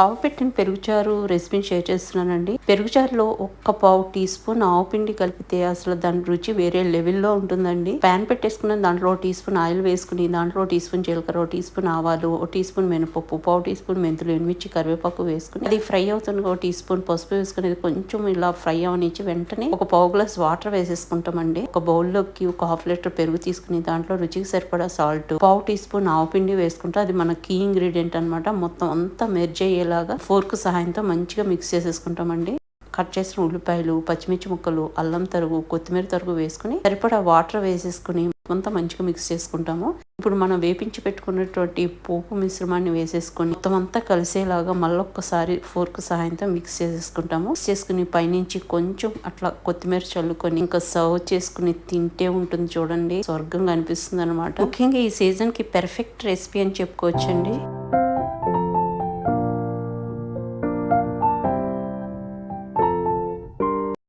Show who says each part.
Speaker 1: ఆవు పెట్టిన పెరుగుచారు రెసిపీని షేర్ చేస్తున్నానండి. పెరుగుచారులో ఒక్క పావు టీ స్పూన్ ఆవు పిండి కలిపితే అసలు దాని రుచి వేరే లెవెల్లో ఉంటుందండి. ప్యాన్ పెట్టేసుకుని దాంట్లో టీ స్పూన్ ఆయిల్ వేసుకుని దాంట్లో టీ స్పూన్ జీలకర్ర టీ స్పూన్ ఆవాలు ఒక టీ స్పూన్ మినపప్పు పావు టీ స్పూన్ మెంతులు ఎనిమిచ్చి కరివేపాకు వేసుకుని అది ఫ్రై అవుతుంది ఒక టీ స్పూన్ పసుపు వేసుకుని కొంచెం ఇలా ఫ్రై అవనిచ్చి వెంటనే ఒక పావు గ్లాస్ వాటర్ వేసేసుకుంటామండి. ఒక బౌల్లోకి ఒక హాఫ్ లీటర్ పెరుగు తీసుకుని దాంట్లో రుచికి సరిపడా సాల్ట్ పావు టీ స్పూన్ ఆవు పిండి వేసుకుంటే అది మన కీ ఇంగ్రీడియంట్ అనమాట మొత్తం అంతా మెర్జ్ అయ్యే అయ్యేలాగా ఫోర్క్ సహాయంతో మంచిగా మిక్స్ చేసేసుకుంటామండి. కట్ చేసిన ఉల్లిపాయలు పచ్చిమిర్చి ముక్కలు అల్లం తరుగు కొత్తిమీర తరుగు వేసుకుని సరిపడా వాటర్ వేసేసుకుని అంతా మంచిగా మిక్స్ చేసుకుంటాము. ఇప్పుడు మనం వేపించి పెట్టుకున్నటువంటి పోపు మిశ్రమాన్ని వేసేసుకొని మొత్తం అంతా కలిసేలాగా మళ్ళొక్కసారి ఫోర్క్ సహాయంతో మిక్స్ చేసేసుకుంటాము. మిక్స్ చేసుకుని పైనుంచి కొంచెం అట్లా కొత్తిమీర చల్లుకొని ఇంకా సర్వ్ చేసుకుని తింటే ఉంటుంది చూడండి. స్వర్గంగా అనిపిస్తుంది అనమాట ముఖ్యంగా ఈ సీజన్కి పెర్ఫెక్ట్ రెసిపీ అని చెప్పుకోవచ్చండి.